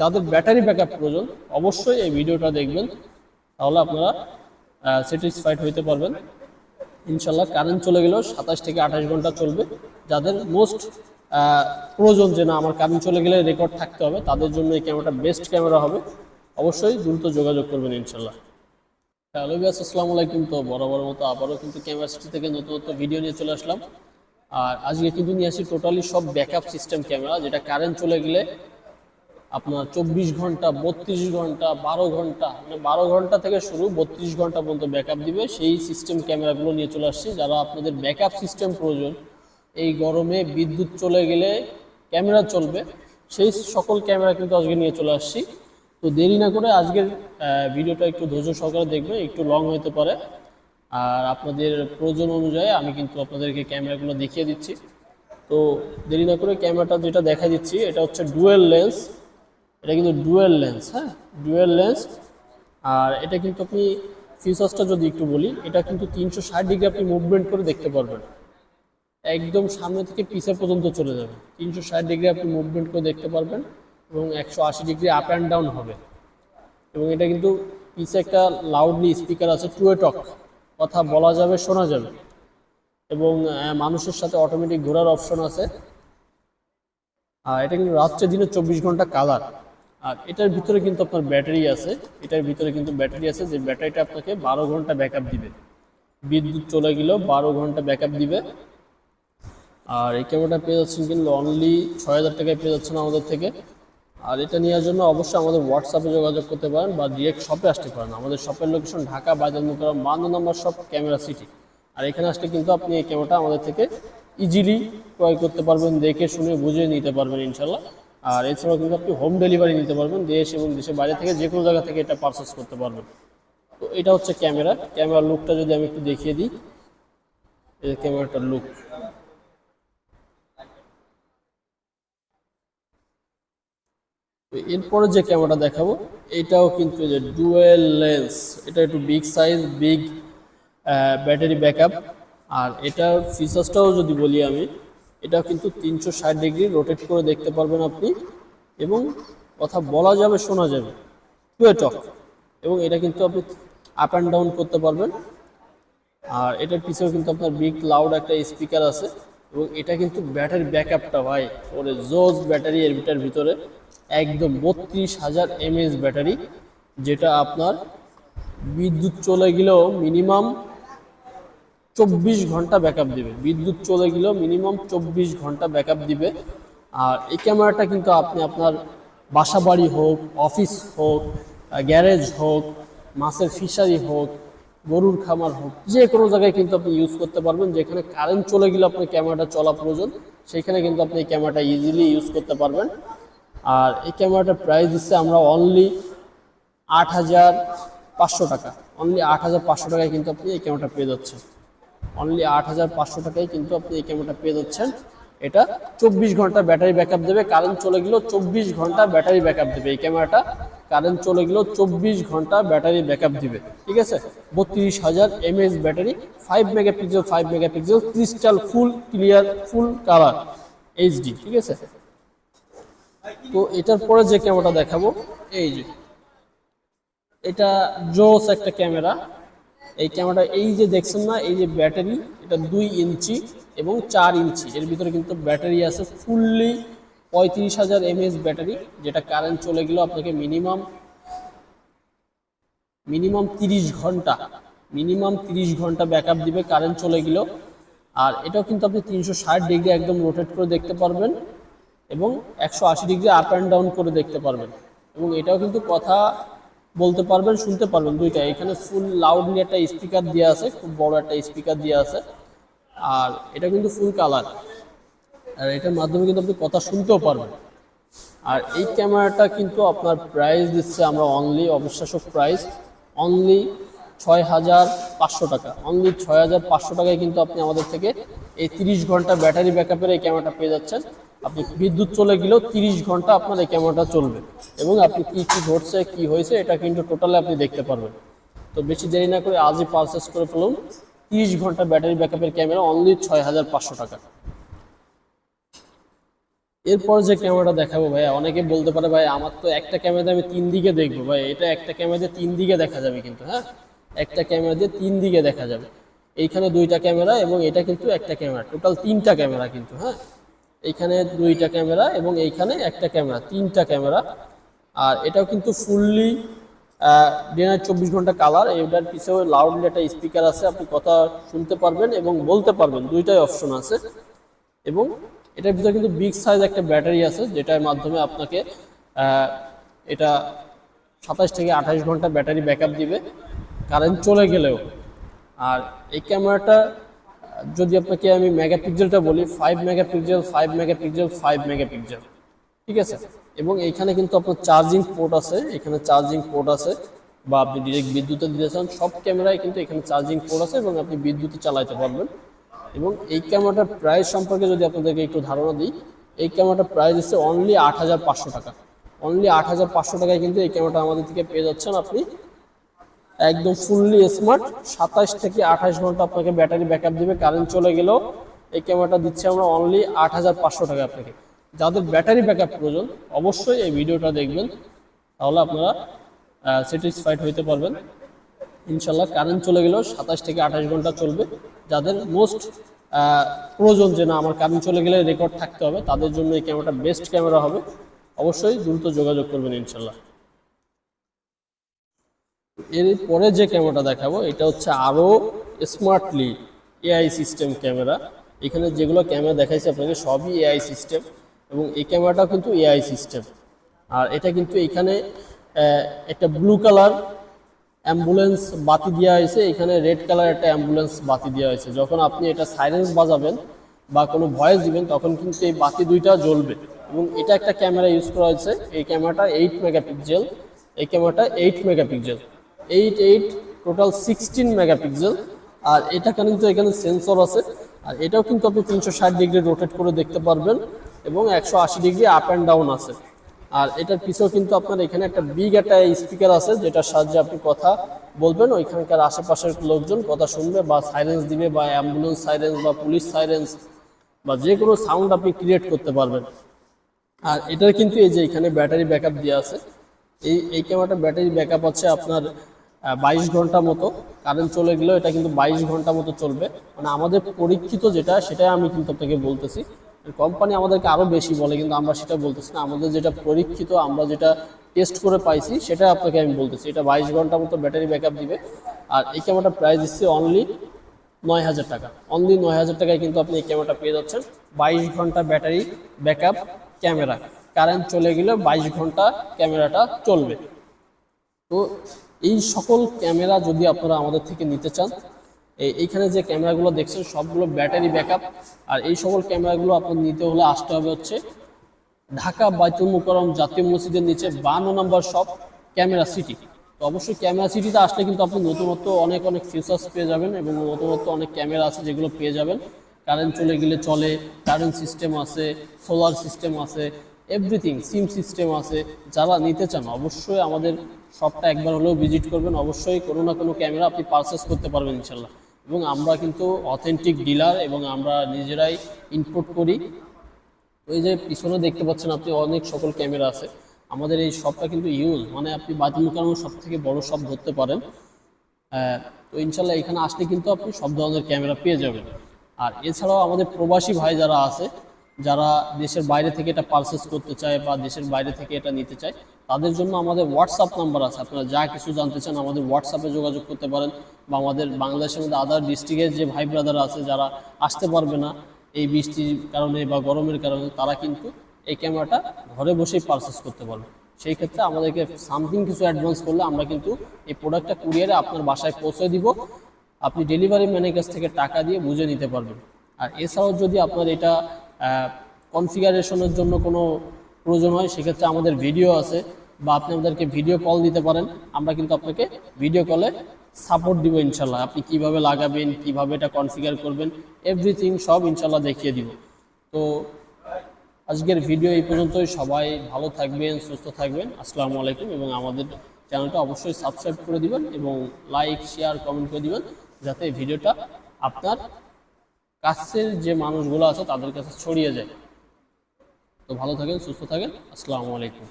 যাদের battery backup প্রয়োজন, অবশ্যই এই ভিডিওটা দেখবেন। তাহলে আপনারা স্যাটিসফাইড হইতে পারবেন। ইনশাল্লাহ কারেন্ট চলে গেলেও সাতাশ থেকে আঠাশ ঘণ্টা চলবে। যাদের মোস্ট প্রয়োজন যে না, আমার কারেন্ট চলে গেলে রেকর্ড থাকতে হবে, তাদের জন্য এই ক্যামেরাটা বেস্ট ক্যামেরা হবে। অবশ্যই দ্রুত যোগাযোগ করবেন ইনশাল্লাহ হ্যালো বিয়াস আসসালামু আলাইকুম। তো বরাবর মতো আবারও কিন্তু ক্যামেরা থেকে নতুন নতুন ভিডিও নিয়ে চলে আসলাম। আর আজকে কিন্তু নিয়ে আসি টোটালি সব ব্যাকআপ সিস্টেম ক্যামেরা যেটা কারেন্ট চলে গেলে আপনার চব্বিশ ঘণ্টা, বত্রিশ ঘণ্টা, বারো ঘণ্টা মানে বারো ঘণ্টা থেকে শুরু বত্রিশ ঘণ্টা পর্যন্ত ব্যাকআপ দিবে। সেই সিস্টেম ক্যামেরাগুলো নিয়ে চলে আসছি। যারা আপনাদের ব্যাকআপ সিস্টেম প্রয়োজন, এই গরমে বিদ্যুৎ চলে গেলে ক্যামেরা চলবে। সেই সকল ক্যামেরা কিন্তু আজকে নিয়ে চলে আসছি। তো দেরি না করে আজকের ভিডিওটা একটু ধৈর্য সহকারে দেখবে একটু লং হতে পারে। আর আপনাদের প্রয়োজন অনুযায়ী আমি কিন্তু আপনাদেরকে ক্যামেরাগুলো দেখিয়ে দিচ্ছি। তো দেরি না করে ক্যামেরাটা যেটা দেখা দিচ্ছি, এটা হচ্ছে ডুয়েল লেন্স এটা কিন্তু ডুয়েল লেন্স হ্যাঁ? ডুয়েল লেন্স আর এটা কিন্তু আপনি ফিচার্সটা যদি একটু বলি, এটা কিন্তু তিনশো ষাট ডিগ্রি আপনি মুভমেন্ট করে দেখতে পারবেন। একদম সামনে থেকে পিছে পর্যন্ত চলে যাবে। তিনশো ষাট ডিগ্রি আপনি মুভমেন্ট করে দেখতে পারবেন এবং একশো আশি ডিগ্রি আপ অ্যান্ড ডাউন হবে। এবং এটা কিন্তু পিছে একটা লাউডলি স্পিকার আছে টুয়ে টক কথা বলা যাবে, শোনা যাবে। এবং মানুষের সাথে অটোমেটিক ঘোরার অপশন আছে। আর এটা কিন্তু রাত্রে দিনে চব্বিশ ঘণ্টা কালার আর এটার ভিতরে কিন্তু আপনার ব্যাটারি আছে। এটার ভিতরে কিন্তু ব্যাটারি আছে যে ব্যাটারিটা আপনাকে বারো ঘণ্টা ব্যাকআপ দিবে। বিদ্যুৎ চলে গেলেও বারো ঘণ্টা ব্যাকআপ দিবে। আর এই ক্যামেরাটা পেয়ে যাচ্ছেন কিন্তু অনলি ছয় হাজার টাকায় পেয়ে যাচ্ছেন আমাদের থেকে। আর এটা নেওয়ার জন্য অবশ্যই আমাদের হোয়াটসঅ্যাপে যোগাযোগ করতে পারেন বা ডিরেক্ট শপে আসতে পারেন। আমাদের শপের লোকেশন ঢাকা বাজার মুকাররম বান্ন নম্বর শপ ক্যামেরা সিটি আর এখানে আসলে কিন্তু আপনি এই ক্যামেরাটা আমাদের থেকে ইজিলি ক্রয় করতে পারবেন, দেখে শুনে বুঝে নিতে পারবেন ইনশাল্লাহ আর এছাড়াও কিন্তু আপনি হোম ডেলিভারি নিতে পারবেন দেশ এবং দেশের বাইরে থেকে যে কোনো জায়গা থেকে এটা পারচেস করতে পারবেন। তো এটা হচ্ছে ক্যামেরা ক্যামেরার লুকটা যদি আমি একটু দেখিয়ে দিই, এই ক্যামেরাটার লুক এরপরে যে ক্যামেরাটা দেখাবো, এটাও কিন্তু যে ডুয়েল লেন্স এটা একটু big size big battery backup আর এটার ফিচার্সটাও যদি বলি আমি এটা কিন্তু তিনশো ষাট ডিগ্রি রোটেট করে দেখতে পারবেন আপনি এবং কথা বলা যাবে, শোনা যাবে। টুয়ে টক এবং এটা কিন্তু আপনি আপ অ্যান্ড ডাউন করতে পারবেন। আর এটার পিছনে কিন্তু আপনার বিগ লাউড একটা স্পিকার আছে। এবং এটা কিন্তু ব্যাটারি ব্যাকআপটা ভাই, ওরে জোজ ব্যাটারি এর ভিটার ভিতরে একদম বত্রিশ হাজার এমএএস ব্যাটারি যেটা আপনার বিদ্যুৎ চলে গেলেও মিনিমাম চব্বিশ ঘণ্টা ব্যাকআপ দিবে। বিদ্যুৎ চলে গেলেও মিনিমাম চব্বিশ ঘণ্টা ব্যাকআপ দিবে। আর এই ক্যামেরাটা কিন্তু আপনি আপনার বাসা বাড়ি হোক অফিস হোক গ্যারেজ হোক, মাছের ফিশারি হোক, গরুর খামার হোক, যে কোনো জায়গায় কিন্তু আপনি ইউজ করতে পারবেন। যেখানে কারেন্ট চলে গেলে আপনার ক্যামেরাটা চলা প্রয়োজন, সেখানে কিন্তু আপনি এই ক্যামেরাটা ইজিলি ইউজ করতে পারবেন। আর এই ক্যামেরাটার প্রাইস দিচ্ছে আমরা অনলি আট হাজার পাঁচশো টাকা। অনলি আট হাজার পাঁচশো টাকায় কিন্তু আপনি এই ক্যামেরাটা পেয়ে যাচ্ছেন। অনলি আট হাজার পাঁচশো টাকায় কিন্তু আপনি এই ক্যামেরাটা পেয়ে যাচ্ছেন। এটা চব্বিশ ঘণ্টা ব্যাটারি ব্যাকআপ দেবে। কারেন্ট চলে গেলেও চব্বিশ ঘণ্টা ব্যাটারি ব্যাকআপ দেবে এই ক্যামেরাটা কারেন্ট চলে গেলেও চব্বিশ ঘণ্টা ব্যাটারি ব্যাকআপ দিবে। ঠিক আছে? বত্রিশ হাজার MAS battery five megapixel five megapixel crystal full clear full colour HD ঠিক আছে? তো এটার পরে যে ক্যামেরাটা দেখাবো, এই যে, এটা জোস একটা ক্যামেরা এই ক্যামেরাটা এই যে দেখছেন না, এই যে ব্যাটারি এটা দুই ইঞ্চি এবং চার ইঞ্চি। এর ভিতরে কিন্তু ব্যাটারি আছে ফুললি পঁয়ত্রিশ হাজার এমএএস ব্যাটারি যেটা কারেন্ট চলে গেলেও আপনাকে মিনিমাম মিনিমাম তিরিশ ঘণ্টা মিনিমাম তিরিশ ঘণ্টা ব্যাকআপ দিবে কারেন্ট চলে গেলেও। আর এটাও কিন্তু আপনি তিনশো ষাট ডিগ্রি একদম রোটেট করে দেখতে পারবেন এবং একশো আশি ডিগ্রি আপ অ্যান্ড ডাউন করে দেখতে পারবেন। এবং এটাও কিন্তু কথা বলতে পারবেন, শুনতে পারবেন দুইটা এখানে ফুল লাউডলি একটা স্পিকার দেওয়া আছে, খুব বড় একটা স্পিকার দেওয়া আছে। আর এটা কিন্তু ফুল কালার আর এটার মাধ্যমে কিন্তু আপনি কথা শুনতেও পারবেন। আর এই ক্যামেরাটা কিন্তু আপনার প্রাইস দিচ্ছে আমরা অনলি অবিশ্বাসক প্রাইস অনলি ছয় হাজার পাঁচশো টাকা। অনলি ছয় হাজার পাঁচশো টাকায় কিন্তু আপনি আমাদের থেকে এই তিরিশ ঘণ্টা ব্যাটারি ব্যাকআপের এই ক্যামেরাটা পেয়ে যাচ্ছেন। আপনি বিদ্যুৎ চলে গেলেও তিরিশ ঘণ্টা আপনার এই ক্যামেরাটা চলবে। এবং আপনি কি কি ঘটছে, কি হয়েছে, এটা কিন্তু টোটালি আপনি দেখতে পারবেন। তো বেশি দেরি না করে আজই পারচেস করে ফেলুন। তিরিশ ঘণ্টা ব্যাটারি ব্যাকআপের ক্যামেরা অনলি ছয় হাজার পাঁচশো টাকা। এরপর যে ক্যামেরাটা দেখাবো ভাই অনেকে বলতে পারে, ভাই, আমার তো একটা ক্যামেরাতে আমি তিন দিকে দেখব। ভাই, এটা একটা ক্যামেরাতে তিন দিকে দেখা যাবে কিন্তু হ্যাঁ? একটা ক্যামেরা দিয়ে তিন দিকে দেখা যাবে। এইখানে দুইটা ক্যামেরা এবং এটা কিন্তু একটা ক্যামেরা টোটাল তিনটা ক্যামেরা কিন্তু হ্যাঁ? এইখানে দুইটা ক্যামেরা এবং এইখানে একটা ক্যামেরা, তিনটা ক্যামেরা। আর এটাও কিন্তু ফুললি ডিনার চব্বিশ ঘণ্টা কালার এটার পিছেও লাউডলি একটা স্পিকার আছে, আপনি কথা শুনতে পারবেন এবং বলতে পারবেন, দুইটাই অপশন আছে। এবং এটার ভিতরে কিন্তু বিগ সাইজ একটা ব্যাটারি আছে, যেটার মাধ্যমে আপনাকে এটা সাতাশ থেকে আঠাশ ঘণ্টা ব্যাটারি ব্যাকআপ দিবে কারেন্ট চলে গেলেও। আর এই ক্যামেরাটা যদি আপনাকে আমি মেগাপিক্সেলটা বলি five megapixel five megapixel five megapixel ঠিক আছে? এবং এইখানে কিন্তু আপনার চার্জিং পোর্ট আছে, এখানে চার্জিং পোর্ট আছে, বা আপনি ডিরেক্ট বিদ্যুতে দিতে চান, সব ক্যামেরায় কিন্তু এখানে চার্জিং পোর্ট আছে এবং আপনি বিদ্যুতে চালাতে পারবেন। এবং এই ক্যামেরাটার প্রাইস সম্পর্কে যদি আপনাদেরকে একটু ধারণা দিই, এই ক্যামেরাটার প্রাইস হচ্ছে অনলি আট হাজার পাঁচশো টাকা। অনলি আট হাজার পাঁচশো টাকায় কিন্তু এই ক্যামেরাটা আমাদের থেকে পেয়ে যাচ্ছেন আপনি। একদম ফুললি স্মার্ট সাতাশ থেকে আঠাশ ঘণ্টা আপনাকে ব্যাটারি ব্যাকআপ দিবে। কারেন্ট চলে গেলেও এই ক্যামেরাটা দিচ্ছি আমরা অনলি আট হাজার পাঁচশো টাকা আপনাকে। যাদের ব্যাটারি ব্যাকআপ প্রয়োজন, অবশ্যই এই ভিডিওটা দেখবেন। তাহলে আপনারা স্যাটিসফাইড হইতে পারবেন। ইনশাল্লাহ কারেন্ট চলে গেলেও সাতাশ থেকে আঠাশ ঘণ্টা চলবে। যাদের মোস্ট প্রয়োজন যে না, আমার কারেন্ট চলে গেলে রেকর্ড থাকতে হবে, তাদের জন্য এই ক্যামেরাটা বেস্ট ক্যামেরা হবে। অবশ্যই দ্রুত যোগাযোগ করবেন ইনশাল্লাহ এর পরে যে ক্যামেরাটা দেখাবো, এটা হচ্ছে আরও স্মার্টলি এআই সিস্টেম ক্যামেরা। এখানে যেগুলো ক্যামেরা দেখাইছে আপনাকে সবই এআই সিস্টেম এবং এই ক্যামেরাটাও কিন্তু এআই সিস্টেম আর এটা কিন্তু এখানে একটা ব্লু কালার অ্যাম্বুলেন্স বাতি দেওয়া হয়েছে। এখানে রেড কালার একটা অ্যাম্বুলেন্স বাতি দেওয়া হয়েছে। যখন আপনি এটা সাইলেন্স বাজাবেন বা কোনো ভয়েস দিবেন, তখন কিন্তু এই বাতি দুইটা জ্বলবে এবং এটা একটা ক্যামেরা ইউজ করা হয়েছে। এই ক্যামেরাটা এইট মেগাপিক্সেল এই ক্যামেরাটা eight megapixel eight eight total sixteen megapixel আর এটা কিন্তু এখানে সেন্সর আছে। আর এটাও কিন্তু আপনি তিনশো ষাট ডিগ্রি রোটেট করে দেখতে পারবেন এবং একশো আশি ডিগ্রি আপ অ্যান্ড ডাউন আছে। আর এটার পিছেও কিন্তু আপনার এখানে একটা বিগ একটা স্পিকার আছে, যেটার সাহায্যে আপনি কথা বলবেন। ওইখানকার আশেপাশের লোকজন কথা শুনবে বা সাইলেন্স দিবে বা অ্যাম্বুলেন্স সাইলেন্স বা পুলিশ সাইলেন্স বা যে কোনো সাউন্ড আপনি ক্রিয়েট করতে পারবেন। আর এটার কিন্তু এই যে এখানে ব্যাটারি ব্যাকআপ দেওয়া আছে। এই এই ক্যামেরাটা ব্যাটারি ব্যাকআপ আছে আপনার বাইশ ঘণ্টা মতো কারেন্ট চলে গেলেও এটা কিন্তু বাইশ ঘণ্টা মতো চলবে। মানে আমাদের পরীক্ষিত যেটা, সেটাই আমি কিন্তু আপনাকে বলতেছি। কোম্পানি আমাদেরকে আরও বেশি বলে, কিন্তু আমরা সেটা বলতেছি না। আমাদের যেটা পরীক্ষিত, আমরা যেটা টেস্ট করে পাইছি, সেটা আপনাকে আমি বলতেছি। এটা বাইশ ঘণ্টা মতো ব্যাটারি ব্যাকআপ দিবে। আর এই ক্যামেরাটা প্রাইস দিচ্ছে অনলি নয় হাজার টাকা। অনলি নয় হাজার টাকায় কিন্তু আপনি এই ক্যামেরাটা পেয়ে যাচ্ছেন। বাইশ ঘণ্টা ব্যাটারি ব্যাকআপ ক্যামেরা কারেন্ট চলে গেলে বাইশ ঘণ্টা ক্যামেরাটা চলবে। তো এই সকল ক্যামেরা যদি আপনারা আমাদের থেকে নিতে চান এইখানে যে ক্যামেরাগুলো দেখছেন, সবগুলো ব্যাটারি ব্যাকআপ। আর এই সকল ক্যামেরাগুলো আপনার নিতে হলে আসতে হবে হচ্ছে ঢাকা বাইতুল মুকরম জাতীয় মসজিদের নিচে বান্ন নম্বর শপ, ক্যামেরা সিটি। তো অবশ্যই ক্যামেরা সিটিতে আসলে কিন্তু আপনি নতুনত্ব অনেক অনেক ফিচার্স পেয়ে যাবেন এবং নতুনত্ব অনেক ক্যামেরা আছে যেগুলো পেয়ে যাবেন। কারেন্ট চলে গেলে চলে কারেন্ট সিস্টেম আছে সোলার সিস্টেম আছে এভরিথিং সিম সিস্টেম আছে, যারা নিতে চান, অবশ্যই আমাদের শপটা একবার হলেও ভিজিট করবেন। অবশ্যই কোনো না কোনো ক্যামেরা আপনি পারচেস করতে পারবেন ইনশাল্লাহ এবং আমরা কিন্তু অথেন্টিক ডিলার এবং আমরা নিজেরাই ইনপুট করি। ওই যে পিছনে দেখতে পাচ্ছেন আপনি অনেক সকল ক্যামেরা আছে। আমাদের এই শপটা কিন্তু ইউজ মানে আপনি বাতিল মুকারম সব থেকে বড় শপ ধরতে পারেন। তো ইনশাল্লাহ এখানে আসলে কিন্তু আপনি সব ধরনের ক্যামেরা পেয়ে যাবেন। আর এছাড়াও আমাদের প্রবাসী ভাই যারা আছে যারা দেশের বাইরে থেকে এটা পারচেস করতে চায় বা দেশের বাইরে থেকে এটা নিতে চায়, তাদের জন্য আমাদের হোয়াটসঅ্যাপ নাম্বার আছে। আপনারা যা কিছু জানতে চান আমাদের হোয়াটসঅ্যাপে যোগাযোগ করতে পারেন বা আমাদের বাংলাদেশের মধ্যে আদার ডিস্ট্রিক্টের যে ভাই ব্রাদার আছে, যারা আসতে পারবে না এই বৃষ্টির কারণে বা গরমের কারণে, তারা কিন্তু এই ক্যামেরাটা ঘরে বসেই পারচেস করতে পারবে। সেই ক্ষেত্রে আমাদেরকে সামথিং কিছু অ্যাডভান্স করলে আমরা কিন্তু এই প্রোডাক্টটা কুরিয়ারে আপনার বাসায় পৌঁছে দিব। আপনি ডেলিভারি ম্যানের কাছ থেকে টাকা দিয়ে বুঝে নিতে পারবেন। আর এছাড়াও যদি আপনার এটা কনফিগারেশনের জন্য কোনো প্রয়োজন হয়, সেক্ষেত্রে আমাদের ভিডিও আছে বা আপনি আমাদেরকে ভিডিও কল দিতে পারেন। আমরা কিন্তু আপনাকে ভিডিও কলে সাপোর্ট দিব ইনশাল্লাহ। আপনি কীভাবে লাগাবেন, কীভাবে এটা কনফিগার করবেন এভরিথিং সব ইনশাল্লাহ দেখিয়ে দিব। তো আজকের ভিডিও এই পর্যন্তই। সবাই ভালো থাকবেন, সুস্থ থাকবেন। আসসালামু আলাইকুম এবং আমাদের চ্যানেলটা অবশ্যই সাবস্ক্রাইব করে দিবেন এবং লাইক শেয়ার কমেন্ট করে দিবেন, যাতে ভিডিওটা আপনার কাছের যে মানুষগুলো আছে তাদের কাছে ছড়িয়ে যায়। তো ভালো থাকেন, সুস্থ থাকেন। আসসালামু আলাইকুম।